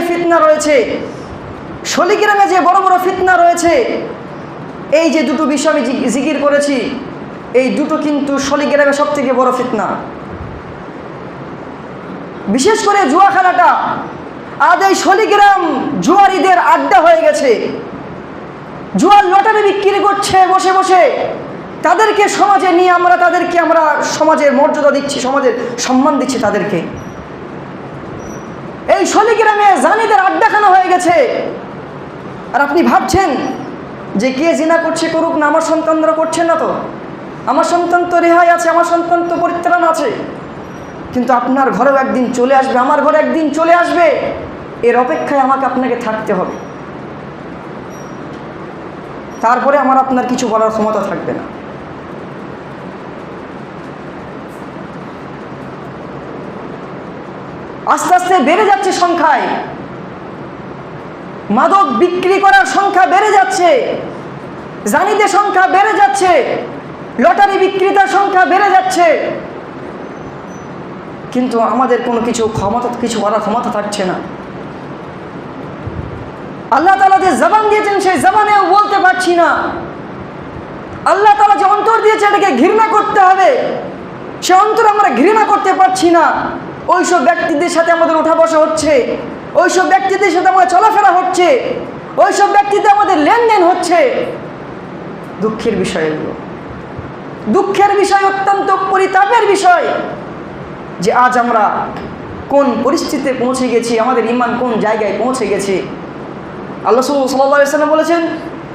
যে ফিতনা রয়েছে শলিগ্রামে যে বড় বড় ফিতনা রয়েছে, এই যে দুটো বিষয় আমি জিকির করেছি, এই দুটো কিন্তু শলিগ্রামে সব থেকে বড় ফিতনা। বিশেষ করে জুয়া খেলাটা, আজ এই শলিগ্রাম জুয়ারিদের আড্ডা হয়ে গেছে। জুয়ার লটারি বিক্রি করছে, বসে বসে। তাদেরকে সমাজে নিয়ে আমরা, তাদেরকে আমরা সমাজের মর্যাদা দিচ্ছি, সমাজের সম্মান দিচ্ছি তাদেরকে। এই শলিগ্রামে জানিদের আড্ডাখানা হয়ে গেছে। আর আপনি ভাবছেন যে কে জিনা করছে, করুক না, আমার সন্তানরা করছে না তো? আমার সন্তান তো রেহাই আছে, আমার সন্তান তো পরিত্রাণ আছে। কিন্তু আপনার ঘরেও একদিন চলে আসবে, আমার ঘরে একদিন চলে আসবে। এর অপেক্ষায় আমাকে আপনাকে থাকতে হবে। তারপরে আমার আপনার কিছু বলার ক্ষমতা থাকবে না। আস্তে আস্তে বেড়ে যাচ্ছে সংখ্যায়। মাদক বিক্রি করার সংখ্যা বেড়ে যাচ্ছে। জানিদের সংখ্যা বেড়ে যাচ্ছে। লটারি বিক্রেতার সংখ্যা বেড়ে যাচ্ছে। কিন্তু আমাদের কোনো কিছু ক্ষমতা, কিছু করার ক্ষমতা থাকছে না। আল্লাহ তালা যে জবান দিয়েছেন, সেই জবানেও বলতে পারছি না। আল্লাহ তালা যে অন্তর দিয়েছে এটাকে ঘৃণা করতে হবে। সে অন্তর আমরা ঘৃণা করতে পারছি না। ওইসব ব্যক্তিদের সাথে আমাদের উঠা বসা হচ্ছে। ওইসব ব্যক্তিদের সাথে আমাদের চলাফেরা হচ্ছে। ওইসব ব্যক্তিতে আমাদের লেনদেন হচ্ছে। দুঃখের বিষয় এগুলো। দুঃখের বিষয় অত্যন্ত পরিতাপের বিষয় যে আজ আমরা কোন পরিস্থিতিতে পৌঁছে গেছি, আমাদের ইমান কোন জায়গায় পৌঁছে গেছে। আল্লাহ সাল্লাম বলেছেন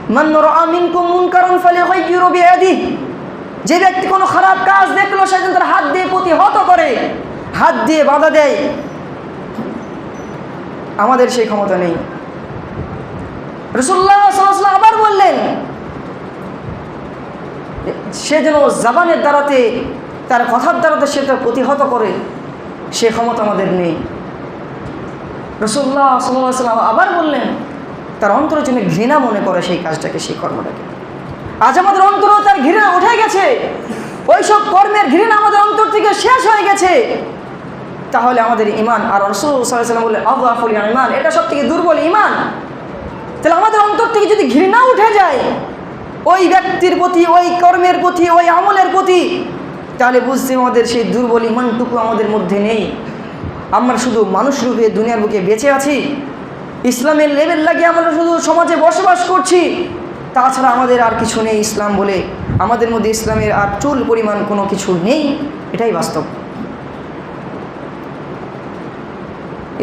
মান্নর আমিন কুমুন কারণ ফলে বিয়াদি যে ব্যক্তি কোনো খারাপ কাজ দেখল সে তার হাত দিয়ে প্রতিহত করে। হাত দিয়ে বাধা দেয়, আমাদের সেই ক্ষমতা নেই। রসুল্লাহ সাল্লাহ আবার বললেন, সে যেন জাবানের দ্বারাতে, তার কথার দ্বারাতে সে তার প্রতিহত করে, সে ক্ষমতা আমাদের নেই। রসুল্লাহ সাল্লাম আবার বললেন, তার অন্তরের জন্য ঘৃণা মনে করে সেই কাজটাকে, সেই কর্মটাকে। আজ আমাদের অন্তরও তার ঘৃণা উঠে গেছে। ওইসব কর্মের ঘৃণা আমাদের অন্তর থেকে শেষ হয়ে গেছে। তাহলে আমাদের ইমান আর রসুল সাল্লাম বললেন আবুল ইমান এটা সব থেকে দুর্বল ইমান তাহলে আমাদের অন্তর থেকে যদি ঘৃণা উঠে যায়, ওই ব্যক্তির প্রতি, ওই কর্মের প্রতি, ওই আমলের প্রতি, তাহলে বুঝতে আমাদের সেই দুর্বল ইমানটুকু আমাদের মধ্যে নেই। আমরা শুধু মানুষ রূপে দুনিয়ার বুকে বেঁচে আছি। ইসলামের লেভেল লাগিয়ে আমরা শুধু সমাজে বসবাস করছি। তাছাড়া আমাদের আর কিছু নেই ইসলাম বলে। আমাদের মধ্যে ইসলামের আর চুল পরিমাণ কোনো কিছু নেই। এটাই বাস্তব।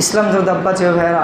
ইসলাম ধর দাব্বা চেয়ে ভাইয়েরা।